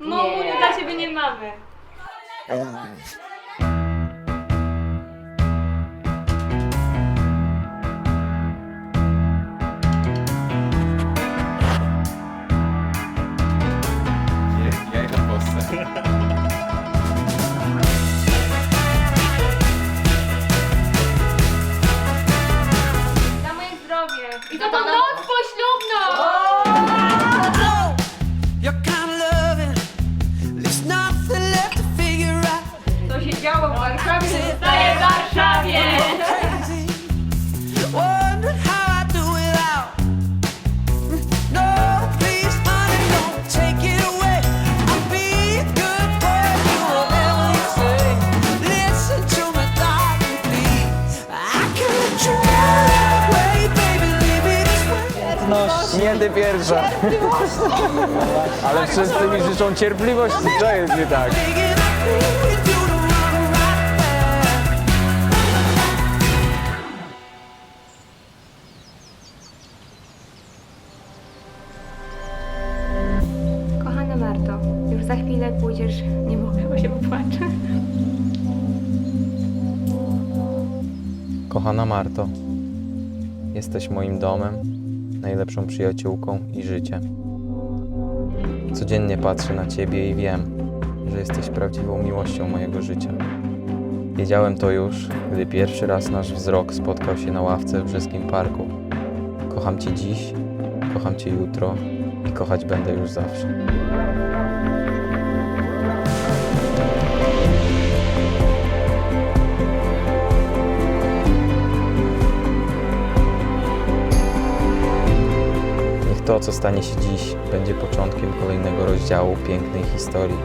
Mamunia dla ciebie nie mamy. Ja idę w Polsce. Away, baby, leave me this way. Nie ty pierwsza. Ale wszyscy mi życzą cierpliwości. Co jest nie tak? Już za chwilę pójdziesz... Nie mogę, bo się popłaczę. Kochana Marto, jesteś moim domem, najlepszą przyjaciółką i życiem. Codziennie patrzę na Ciebie i wiem, że jesteś prawdziwą miłością mojego życia. Wiedziałem to już, gdy pierwszy raz nasz wzrok spotkał się na ławce w Brzeskim Parku. Kocham Cię dziś, kocham Cię jutro i kochać będę już zawsze. To, co stanie się dziś, będzie początkiem kolejnego rozdziału pięknej historii.